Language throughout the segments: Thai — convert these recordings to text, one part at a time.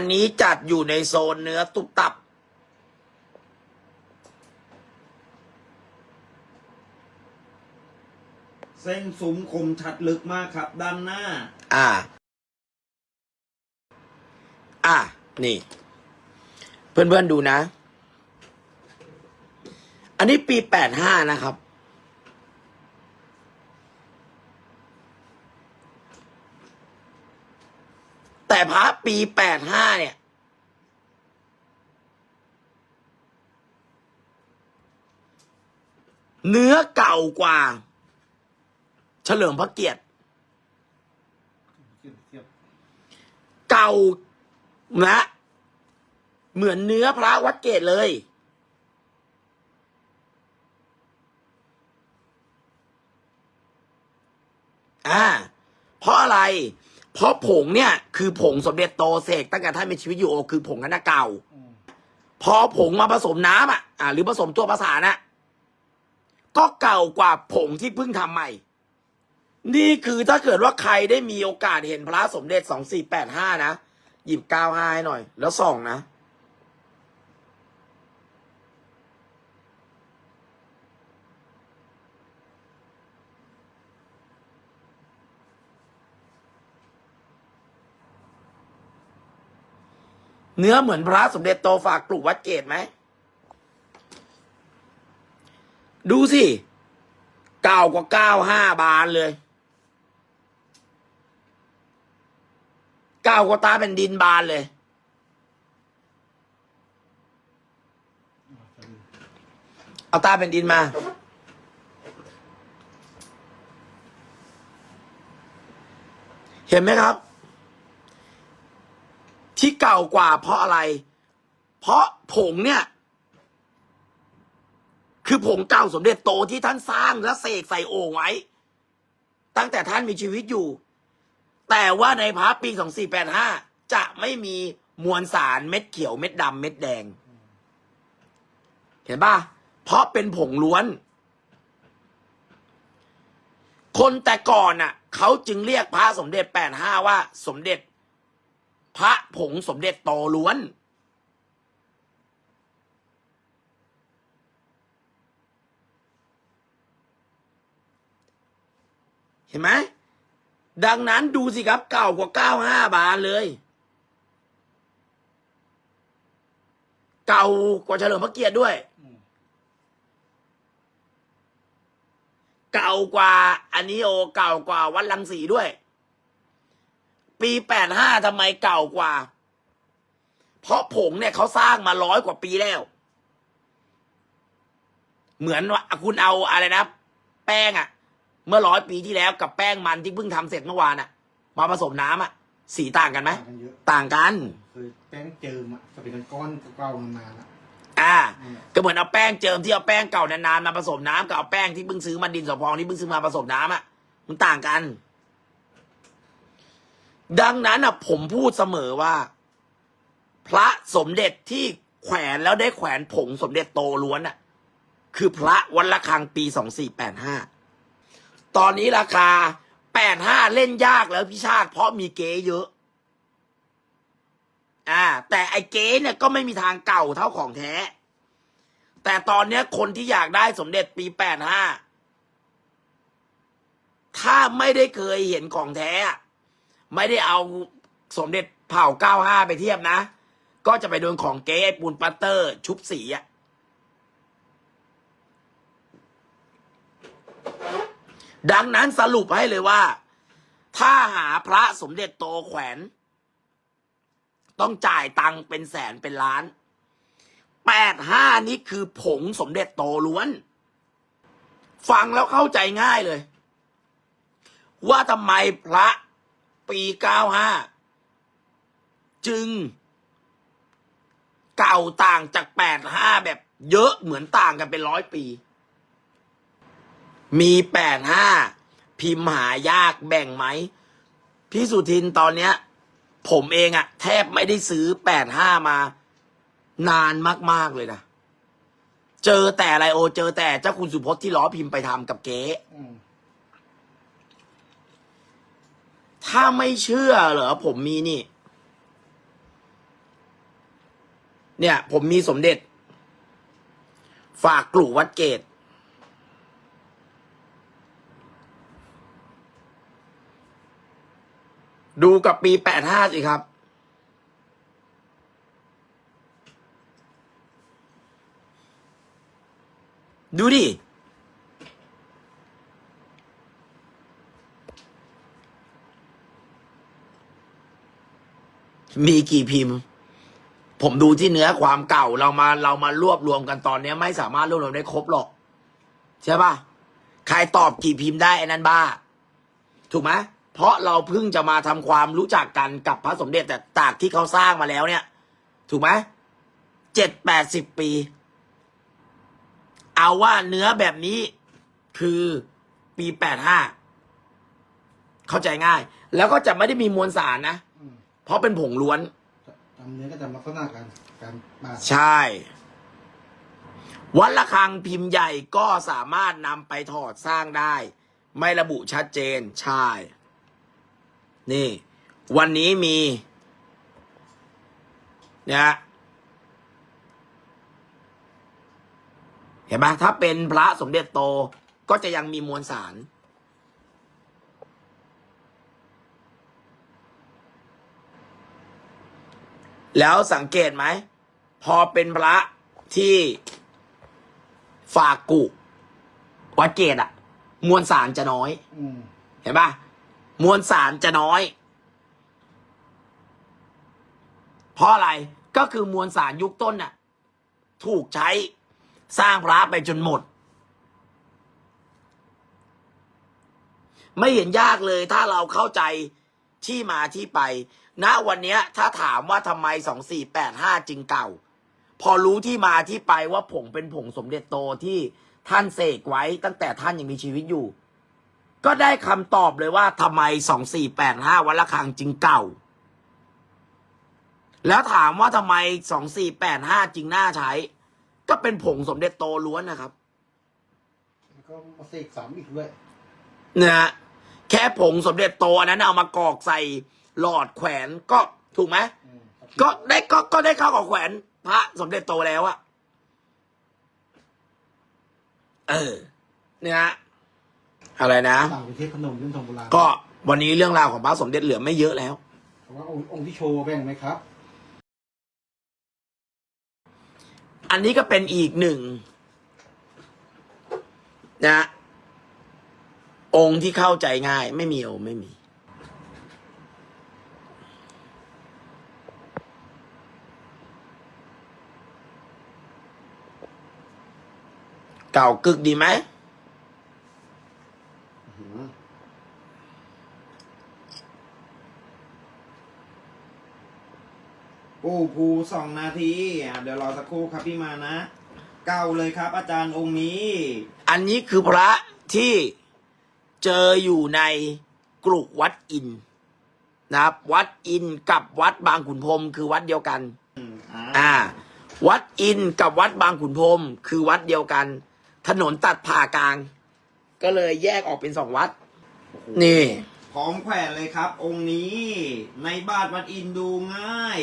อันนี้จัดอยู่ในโซนเนื้อตุบตับ เส้นซุ้มคมชัดลึกมากครับ ด้านหน้า อ่า อะนี่ เพื่อนๆดูนะ อันนี้ปีแปดห้านะครับ แต่พระปีแปดห้าเนี่ย เนื้อเก่ากว่า เฉลิมพระเกียรติเก่านะ เหมือนเนื้อพระวัดเกตเลย อ่า เพราะอะไร เพราะผงเนี่ยคือผงสมเด็จโตเสกตั้งแต่ท่านมีชีวิตอยู่คือผงนั้นนะเก่า พอผงมาผสมน้ำอะอ่าหรือผสมตัวประสานอะก็เก่ากว่าผงที่เพิ่งทำใหม่ นี่คือถ้าเกิดว่าใครได้มีโอกาสเห็นพระสมเด็จสองสี่แปดห้านะหยิบเก้าห้าให้หน่อย แล้วส่องนะ เนื้อเหมือนพระสมเด็จโตฝากปลูกวัดเกตไหม ดูสิ เก่ากว่าเก้าห้าบานเลย เก้ากว่าตาเป็นดินบานเลย เอาตาเป็นดินมาเห็นไหมครับ ก่ากว่าเพราะอะไร เพราะผงเนี่ย คือผงเก่าสมเด็จโตที่ท่านสร้างและเสกใส่โอ่งไว้ ตั้งแต่ท่านมีชีวิตอยู่ แต่ว่าในพระปี2485จะไม่มีมวลสารเม็ดเขียวเม็ดดำเม็ดแดง เห็นป่ะ เพราะเป็นผงล้วน คนแต่ก่อนน่ะ เขาจึงเรียกพระสมเด็จ85ว่า สมเด็จ พระผงสมเด็จโตล้วน เห็นไหม ดังนั้นดูสิครับเก่ากว่าเก้าห้าบาทเลย เก่ากว่าเฉลิมพระเกียรติด้วย เก่ากว่าอันนี้โอเก่ากว่าวัดลังสีด้วย ปีแปดห้าทำไมเก่ากว่า เพราะผงเนี่ยเขาสร้างมาร้อยกว่าปีแล้ว เหมือนว่าคุณเอาอะไรนะ แป้งอะเมื่อร้อยปีที่แล้วกับแป้งมันที่เพิ่งทำเสร็จเมื่อวานอะมาผสมน้ำอะสีต่างกันไหม ต่างกันเยอะต่างกันเคยแป้งเจิมอะจะเป็นก้อนเก่าๆนานๆอะอ่านั่นแหละก็เหมือนเอาแป้งเจิมที่เอาแป้งเก่านานๆมาผสมน้ำกับเอาแป้งที่เพิ่งซื้อมาดินสอพองที่เพิ่งซื้อมาผสมน้ำอะ มันต่างกัน ดังนั้นอะผมพูดเสมอว่า พระสมเด็จที่แขวนแล้วได้แขวนผงสมเด็จโตล้วนอะ คือพระวัดละคังปีสองสี่แปดห้าตอนนี้ราคาแปดห้าเล่นยากแล้วพี่ชาติเพราะมีเก๊เยอะ อ่า แต่ไอ้เก๊เนี่ยก็ไม่มีทางเก่าเท่าของแท้ แต่ตอนเนี้ยคนที่อยากได้สมเด็จปีแปดห้าถ้าไม่ได้เคยเห็นของแท้อะ ไม่ได้เอาสมเด็จเผ่าเก้าห้าไปเทียบนะ ก็จะไปโดนของเก๊ปูนปัตเตอร์ ชุบสีอะดังนั้นสรุปให้เลยว่า ถ้าหาพระสมเด็จโตแขวน ต้องจ่ายตังค์เป็นแสนเป็นล้านแปดห้านี้คือผงสมเด็จโตล้วน ฟังแล้วเข้าใจง่ายเลย ว่าทำไมพระ ปีเก้าห้าจึง เก่าต่างจากแปดห้าแบบเยอะเหมือนต่างกันเป็นร้อยปี มีแปดห้าพิมพ์หายากแบ่งไหม พี่สุทินตอนเนี้ย ผมเองอะแทบไม่ได้ซื้อแปดห้ามา นานมาก ๆ เลยนะเจอแต่อะไรโอ เจอแต่เจ้าคุณสุพจน์ที่ล้อพิมพ์ไปทำกับเก๊ อืม ถ้าไม่เชื่อเหรอผมมีนี่ เนี่ย ผมมีสมเด็จ ฝากกลุ่วัดเกต ดูกับปีแปดห้าสิครับดูดิ มีกี่พิมพ์ ผมดูที่เนื้อความเก่าเรามาเรามารวบรวมกันตอนนี้ไม่สามารถรวบรวมได้ครบหรอก ใช่ปะใครตอบกี่พิมพ์ได้ไอ้นั่นบ้า ถูกไหมเพราะเราเพิ่งจะมาทำความรู้จักกันกับพระสมเด็จแต่ตากที่เขาสร้างมาแล้วเนี่ย ถูกไหมเจ็ดแปดสิบปี เอาว่าเนื้อแบบนี้คือปีแปดห้าเข้าใจง่าย แล้วก็จะไม่ได้มีมวลสารนะ เพราะเป็นผงล้วน จำเนื้อก็จำลักษณะการการปาดใช่ วัดระฆังพิมพ์ใหญ่ก็สามารถนำไปถอดสร้างได้ ไม่ระบุชัดเจน ใช่ นี่ วันนี้มี เนี่ย เห็นไหมถ้าเป็นพระสมเด็จโตก็จะยังมีมวลสาร แล้วสังเกตไหม พอเป็นพระที่ฝากกุวัดเกตอะมวลสารจะน้อยอเห็นปะมวลสารจะน้อย เพราะอะไรก็คือมวลสารยุคต้นน่ะ ถูกใช้สร้างพระไปจนหมด ไม่เห็นยากเลยถ้าเราเข้าใจ ที่มาที่ไปณวันเนี้ยถ้าถามว่าทำไมสองสี่แปดห้าจึงเก่า พอรู้ที่มาที่ไปว่าผงเป็นผงสมเด็จโตที่ท่านเสกไว้ตั้งแต่ท่านยังมีชีวิตอยู่ ก็ได้คำตอบเลยว่าทำไมสองสี่แปดห้าวัดระฆังจึงเก่า แล้วถามว่าทำไมสองสี่แปดห้าจึงน่าใช้ ก็เป็นผงสมเด็จโตล้วนนะครับ แล้วก็มาเสกสามอีกด้วยนะฮะ แค่ผงสมเด็จโตอันนั้นเอามากรอกใส่หลอดแขวนก็ถูกไหมอืมก็ได้ก็ก็ได้เข้ากับแขวนพระสมเด็จโตแล้วอะเออ เนี่ยฮะอะไรนะ ต่างประเทศขนมเรื่องทองโบราณก็วันนี้เรื่องราวของพระสมเด็จเหลือไม่เยอะแล้วแต่ว่าองค์องค์ที่โชว์แบ่งไหมครับ อันนี้ก็เป็นอีกหนึ่งนะ องค์ที่เข้าใจง่าย ไม่มีโอไม่มี เก่ากึกดีไหมปูภูสองนาทีอะเดี๋ยวรอสักครู่ครับพี่มานะ เก้าเลยครับอาจารย์องค์นี้ อันนี้คือพระที่ เจออยู่ในกลุกวัดอินทร์นะครับ วัดอินทร์กับวัดบางขุนพรหมคือวัดเดียวกัน อ่าอ่าวัดอินทร์กับวัดบางขุนพรหมคือวัดเดียวกัน ถนนตัดผ่ากลาง ก็เลยแยกออกเป็นสองวัด นี่พร้อมแขวนเลยครับ องค์นี้ในบาทวัดอินดูง่าย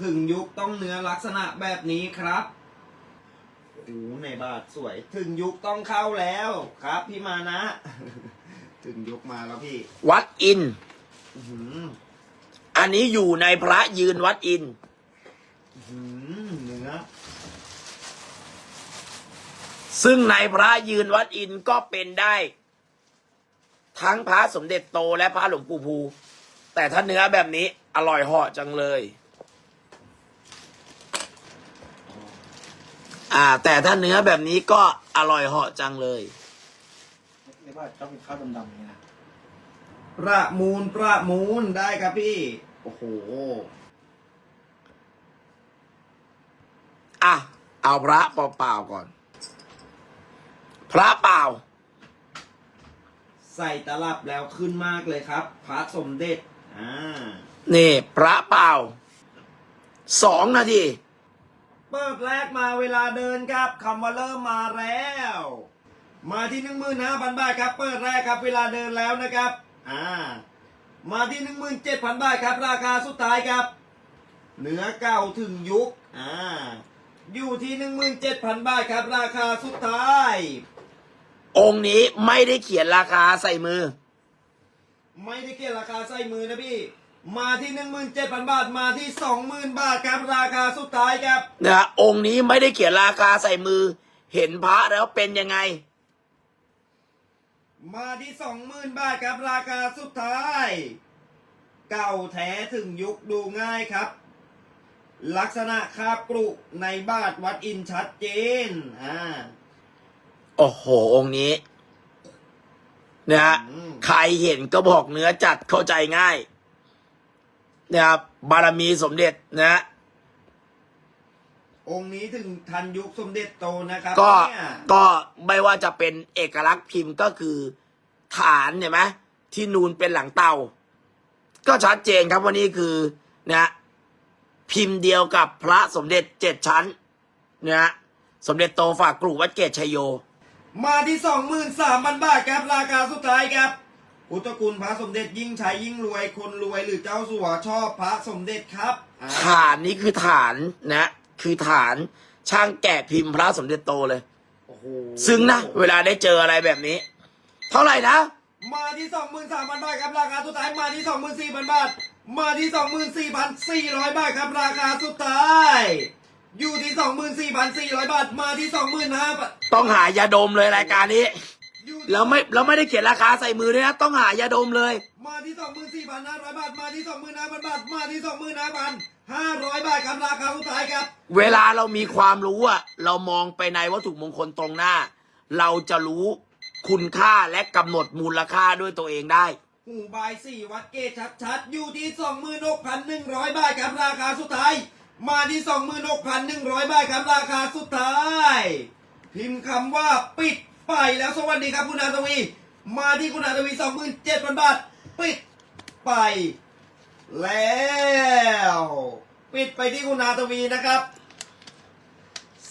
ถึงยุคต้องเนื้อลักษณะแบบนี้ครับโอ้โหในบาทสวย ถึงยุคต้องเข้าแล้วครับ พี่มานะ ถึงยุคมาแล้วพี่วัดอินทร์อื้อหืออันนี้อยู่ในพระยืนวัดอินทร์อื้อหือเนื้อซึ่งในพระยืนวัดอินทร์ก็เป็นได้ ทั้งพระสมเด็จโตและพระหลวงปู่ภู แต่ถ้าเนื้อแบบนี้อร่อยเหาะจังเลย อ่า แต่ถ้าเนื้อแบบนี้ก็อร่อยเหาะจังเลย เรียกว่าชอบเป็นข้าวดำๆเนี่ยนะประมูลประมูลได้ครับพี่ โอ้โห อะ เอาพระเปล่าๆก่อน พระเปล่า ใส่ตลับแล้วขึ้นมากเลยครับ พระสมเด็จ อ่า นี่ พระเปล่า สองนาที เปิดแรกมาเวลาเดินครับคำว่าเริ่มมาแล้ว มาที่หนึ่งหมื่นห้าพันบาทครับเปิดแรกครับเวลาเดินแล้วนะครับอ่ามาที่หนึ่งหมื่นเจ็ดพันบาทครับ ราคาสุดท้ายครับเนื้อเก่าถึงยุคอ่าอยู่ที่หนึ่งหมื่นเจ็ดพันบาทครับ ราคาสุดท้าย องค์นี้ไม่ได้เขียนราคาใส่มือ ไม่ได้เกี่ยวราคาใส่มือนะพี่ มาที่หนึ่งหมื่นเจ็ดพันบาทมาที่สองหมื่นบาทครับราคาสุดท้ายครับนะฮะองค์นี้ไม่ได้เขียนราคาใส่มือ เห็นพระแล้วเป็นยังไง มาที่สองหมื่นบาทครับราคาสุดท้าย เก่าแท้ถึงยุคดูง่ายครับ ลักษณะคาบกรุในบาทวัดอินชัดเจนอ่าโอ้โห องค์นี้นะฮะอืมใครเห็นก็บอกเนื้อจัดเข้าใจง่าย นะครับบารมีสมเด็จนะฮะองค์นี้ถึงทันยุคสมเด็จโตนะครับก็เนี่ยก็ไม่ว่าจะเป็นเอกลักษณ์พิมพ์ก็คือฐานเห็นไหมที่นูนเป็นหลังเตา ก็ชัดเจนครับว่านี่คือนะฮะพิมพ์เดียวกับพระสมเด็จเจ็ดชั้นนะฮะสมเด็จโตฝากกรุวัดเกตชัยโย มาที่สองหมื่นสามพันบาทครับ ราคาสุดท้ายครับ พุทธคุณพระสมเด็จยิ่งใช้ยิ่งรวยคนรวยหรือเจ้าสัวชอบพระสมเด็จครับอ่าฐานนี้คือฐานนะ คือฐานช่างแกะพิมพ์พระสมเด็จโตเลย โอ้โหซึ้งนะ เวลาได้เจออะไรแบบนี้ เท่าไหร่นะ มาที่สองหมื่นสามพันบาทครับราคาสุดท้ายมาที่สองหมื่นสี่พันบาท มาที่สองหมื่นสี่พันสี่ร้อยบาทครับราคาสุดท้าย อยู่ที่สองหมื่นสี่พันสี่ร้อยบาทมาที่สองหมื่นห้าพันต้องหายาดมเลยรายการนี้ อยู่ที่แล้วไม่แล้วไม่ได้เขียนราคาใส่มือด้วยนะต้องหายาดมเลย มาที่สองหมื่นสี่พันห้าร้อยบาท มาที่สองหมื่นห้าพันบาท มาที่สองหมื่นห้าพันห้าร้อยบาทครับราคาสุดท้ายครับ เวลาเรามีความรู้อะเรามองไปในวัตถุมงคลตรงหน้า เราจะรู้คุณค่าและกำหนดมูลค่าด้วยตัวเองได้ หูบายสี่วัดเกตชัดๆ อยู่ที่สองหมื่นหกพันหนึ่งร้อยบาทครับราคาสุดท้าย มาที่สองหมื่นหกพันหนึ่งร้อยบาทครับราคาสุดท้าย พิมพ์คำว่าปิด ไปแล้วสวัสดีครับคุณอาทวี มาที่คุณอาทวีสองหมื่นเจ็ดพันบาท ปิดไป แล้ว ปิดไปที่คุณอาทวีนะครับ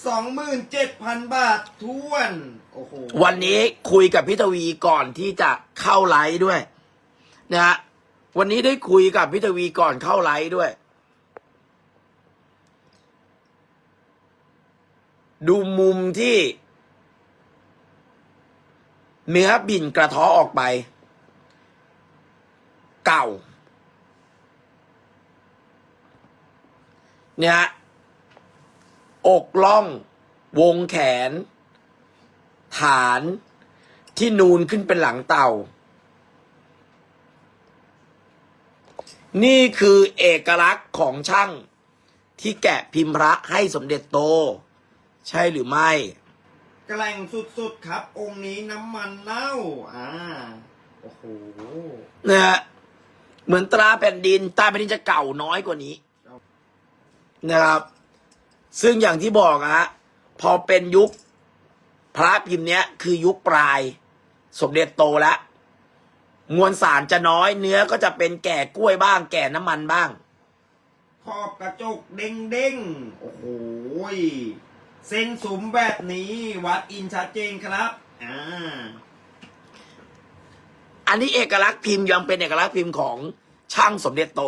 สองหมื่นเจ็ดพันบาททวนโอ้โหวันนี้คุยกับพิทวีก่อนที่จะเข้าไลฟ์ด้วย นะฮะวันนี้ได้คุยกับพิทวีก่อนเข้าไลฟ์ด้วย ดูมุมที่ เนื้อบินกระทาะออกไป เก่า เนี่ยฮะอกล่อง วงแขน ฐานที่นูนขึ้นเป็นหลังเต่า นี่คือเอกลักษณ์ของช่างที่แกะพิมพ์พระให้สมเด็จโต ใช่หรือไม่ แกล่งสุดๆครับ องค์นี้น้ำมันเน่า อ่า โอ้โห นะฮะเหมือนตราแผ่นดินตราแผ่นดินจะเก่าน้อยกว่านี้ นะครับ ซึ่งอย่างที่บอกอะฮะพอเป็นยุคพระพิมพ์เนี้ย คือยุคปลาย สมเด็จโตแล้วมวลสารจะน้อยเนื้อก็จะเป็นแก่กล้วยบ้าง แก่น้ำมันบ้าง ขอบกระจกเด้งเด้งๆโอ้โหย เส้นสุมแบบนี้วัดอินชัดเจนครับอ่าอันนี้เอกลักษณ์พิมพ์ยังเป็นเอกลักษณ์พิมพ์ของช่างสมเด็จโต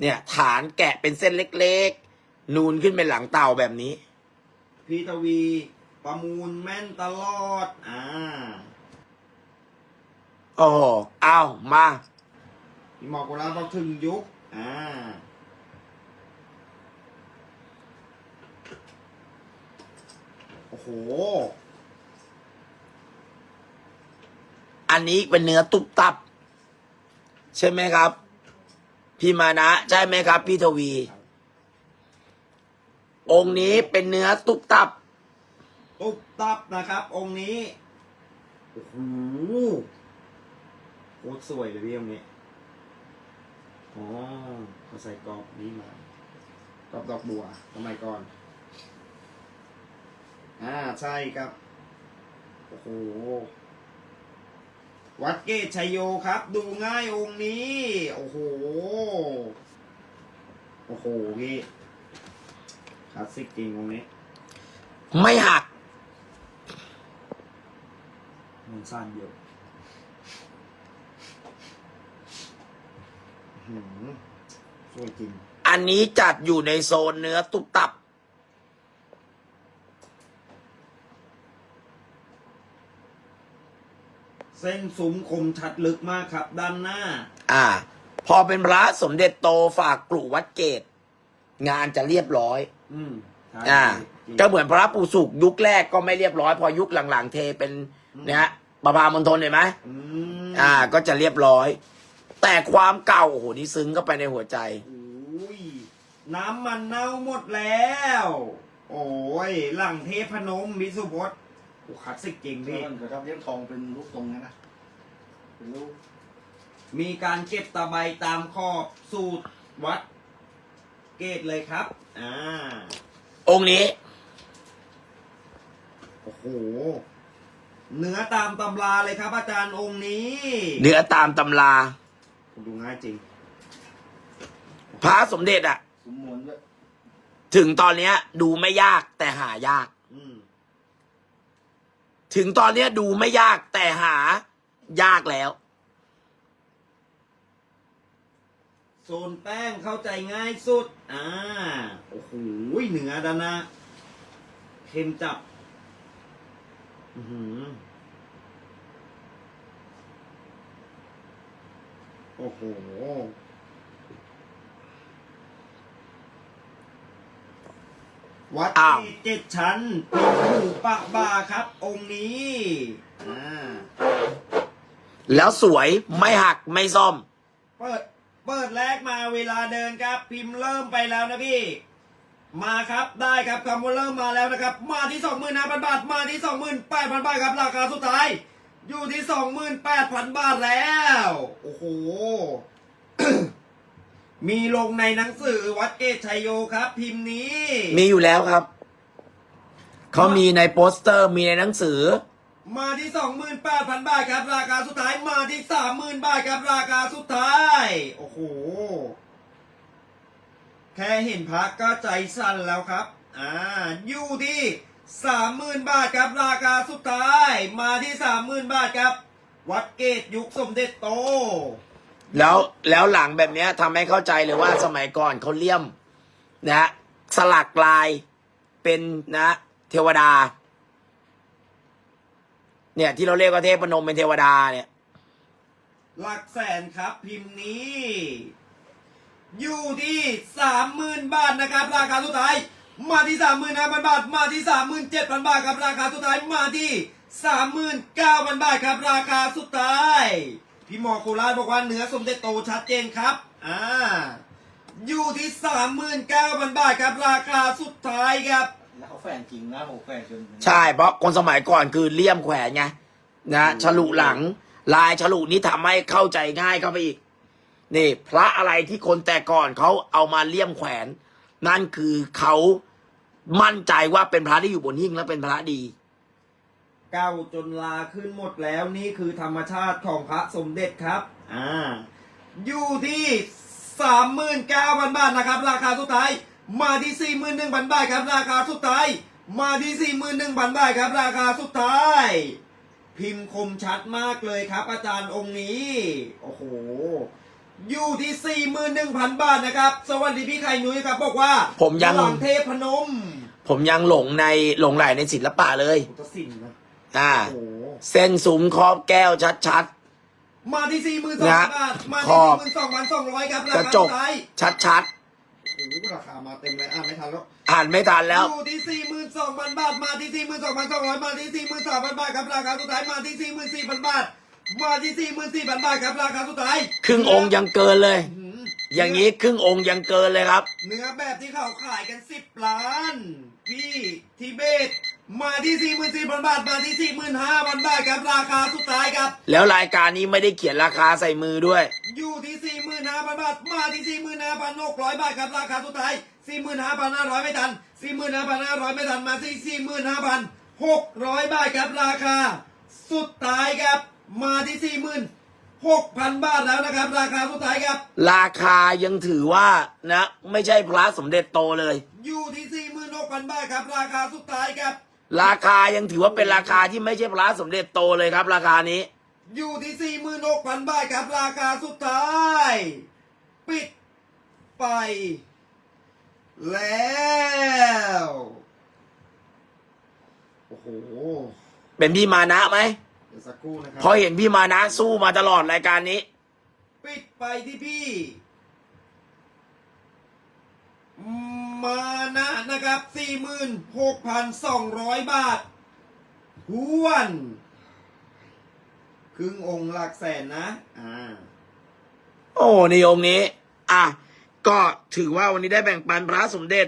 เนี่ย ฐานแกะเป็นเส้นเล็กๆ นูนขึ้นเป็นหลังเต่าแบบนี้ พี่ทวีประมูลแม่นตลอด อ่าโอ้โหเอามา พี่หมอกกุลาบอกถึงยุค อ่า โอ้โห อันนี้เป็นเนื้อตุบตับ ใช่ไหมครับ พี่มานะ ใช่ไหมครับ พี่ทวี องค์นี้เป็นเนื้อตุบตับ ตุบตับนะครับ องค์นี้ โอ้โหโคตรสวยเลยพี่องค์นี้อ๋อเขาใส่กรอบนี้มากรอบดอกบัวสมัยก่อน อ่าใช่ครับ โอ้โห วัดเกตชัยโยครับ ดูง่ายองค์นี้ โอ้โห โอ้โหพี่คลาสสิกจริงองค์นี้ ไม่หักมันสั้นเยอะอื้อหือสวยจริง อันนี้จัดอยู่ในโซนเนื้อตุบตับ เส้นซุ้มคมชัดลึกมากครับ ด้านหน้า อ่า พอเป็นพระสมเด็จโตฝากกลุ่วัดเกต งานจะเรียบร้อย อืมใช่อ่าจริงก็เหมือนพระปูสุกยุคแรกก็ไม่เรียบร้อย พอยุคหลังๆเทเป็นนะฮะประพามณฑลเห็นไหมอืมอ่า ก็จะเรียบร้อย แต่ความเก่าโอ้โหนี่ซึ้งเข้าไปในหัวใจโอ้ยน้ำมันเน่าหมดแล้ว โอ้ยหลังเทพนมมิสุพจน์ โอ้คลาสสิกจริงเดี๋พี่ยวทำเลี้ยงทองเป็นลูกตรงนะนะเป็นลูกมีการเก็บตะไบตามขอบสูตรวัดเกตเลยครับ อ่า องค์นี้ โอ้โห เนื้อตามตำราเลยครับอาจารย์องค์นี้ เนื้อตามตำราดูง่ายจริง พระสมเด็จอะสมมวนด้วย ถึงตอนเนี้ย ดูไม่ยากแต่หายากอืม ถึงตอนนี้ดูไม่ยากแต่หายากแล้ว โซนแป้งเข้าใจง่ายสุด อ่า โอ้โหเหนือดานหนะเค็มจับ อือหือโอ้โห วัดอ้าวเจ็ดชั้นปีหูปากบาครับ องค์นี้อ่าแล้วสวยไม่หักไม่ซ่อม เปิดเปิดแรกมาเวลาเดินครับ พิมพ์เริ่มไปแล้วนะพี่ มาครับได้ครับคำว่าเริ่มมาแล้วนะครับ มาที่สองหมื่นห้าพันบาทมาที่สองหมื่นแปดพันบาทครับราคาสุดท้าย อยู่ที่สองหมื่นแปดพันบาทแล้ว โอ้โห มีลงในหนังสือวัดเกตชัยโยครับ พิมพ์นี้ มีอยู่แล้วครับ เขามีในโปสเตอร์มีในหนังสือ มาที่สองหมื่นแปดพันบาทครับ ราคาสุดท้ายมาที่สามหมื่นบาทครับ ราคาสุดท้าย โอ้โห แค่เห็นพักก็ใจสั่นแล้วครับ อ่า อยู่ที่สามหมื่นบาทครับราคาสุดท้าย มาที่สามหมื่นบาทครับ วัดเกตยุคสมเด็จโต แล้วแล้วหลังแบบเนี้ยทำให้เข้าใจเลยว่าสมัยก่อนเขาเลี่ยมนะฮะสลักลายเป็นนะเทวดา เนี่ยที่เราเรียกว่าเทพนมเป็นเทวดาเนี่ย หลักแสนครับพิมพ์นี้ อยู่ที่สามหมื่นบาทนะครับ ราคาสุดท้าย มาที่สามหมื่นห้าพันบาท มาที่สามหมื่นเจ็ดพันบาทครับราคาสุดท้ายมาที่สามหมื่นเก้าพันบาทครับราคาสุดท้าย พี่หมอโคราชบอกว่าเนื้อสมเด็จโตชัดเจนครับ อ่า อยู่ที่สามหมื่นเก้าพันบาทครับ ราคาสุดท้ายครับ แล้วเขาแฝงจริงนะโหแฝงจนใช่เพราะคนสมัยก่อนคือเลี่ยมแขวนไงนะฉลุหลัง ลายฉลุนี้ทำให้เข้าใจง่ายเข้าไปอีก นี่ พระอะไรที่คนแต่ก่อนเขาเอามาเลี่ยมแขวน นั่นคือเขามั่นใจว่าเป็นพระที่อยู่บนหิ้งและเป็นพระดี เก้าจนลาขึ้นหมดแล้วนี่คือธรรมชาติของพระสมเด็จครับ อ่า อยู่ที่สามหมื่นเก้าพันบาทนะครับ ราคาสุดท้าย มาที่สี่หมื่นหนึ่งพันบาทครับ ราคาสุดท้าย มาที่สี่หมื่นหนึ่งพันบาทครับ ราคาสุดท้าย พิมพ์คมชัดมากเลยครับ อาจารย์องค์นี้ โอ้โห อยู่ที่สี่หมื่นหนึ่งพันบาทนะครับ สวัสดีพี่ไข่นุ้ยครับ บอกว่าผมยัง หลังเทพนม ผมยังหลงในหลงไหลในศิลปะเลย พุทธศิลป์นะ อ่าโอ้โหเส้นสูงครอบแก้วชัด มาที่สี่หมื่นสองนะบาทมาขที่อบสี่หมื่นสองพันสองร้อยครับๆรากระคาจสุกดท้ายชัดโอ้โหราคามาเต็มเลยอ่านไม่ทันแล้วๆอ่านไม่ทันแล้ว อยู่ที่สี่หมื่นสองพันบาทมาที่สี่หมื่นสองพันสองร้อยมาที่สี่หมื่นสามพันบาทครับราคาสุดท้ายมาที่สี่หมื่นสี่พันบาทมาที่สี่หมื่นสี่พันบาทครับราคาสุดท้ายครึ่งองค์ยังเกินเลย อื้อหือย่างนี้ครึ่งองค์ยังเกินเลยครับ เนื้อแบบที่เขาขายกันสิบล้าน พี่ทิเบต มาที่สี่หมื่นสี่พันบาท มาที่สี่หมื่นห้าพันบาทครับ ราคาสุดท้ายครับ แล้วรายการนี้ไม่ได้เขียนราคาใส่มือด้วย อยู่ที่สี่หมื่นห้าพันบาท มาที่สี่หมื่นห้าพันหกร้อยบาทครับ ราคาสุดท้ายสี่หมื่นห้าพันห้าร้อยไม่ทันสี่หมื่นห้าพันห้าร้อยไม่ทัน มาที่สี่หมื่นห้าพันหกร้อยบาทครับ ราคา สุดท้ายครับ มาที่สี่หมื่นหกพันบาทแล้วนะครับ ราคาสุดท้ายครับ ราคายังถือว่านะ ไม่ใช่พระสมเด็จโตเลย อยู่ที่สี่หมื่นหกพันบาทครับ ราคาสุดท้ายครับ ราคายังถือว่าเป็นราคาที่ไม่ใช่พระสมเด็จโตเลยครับ ราคานี้ อยู่ที่สี่หมื่นหกพันบาทครับ ราคาสุดท้าย ปิดไป แล้ว โอ้โห เป็นพี่มานะไหมเดี๋ยวสักครู่นะครัเพราะเห็นพี่มานะสู้มาตลอดรายการนี้ ปิดไปที่พี่ม มานะนะครับ 46,200 บาททวนครึ่งองค์หลักแสนนะ อ่า โอ้ในองค์นี้ อะ ก็ถือว่าวันนี้ได้แบ่งปันพระสมเด็จ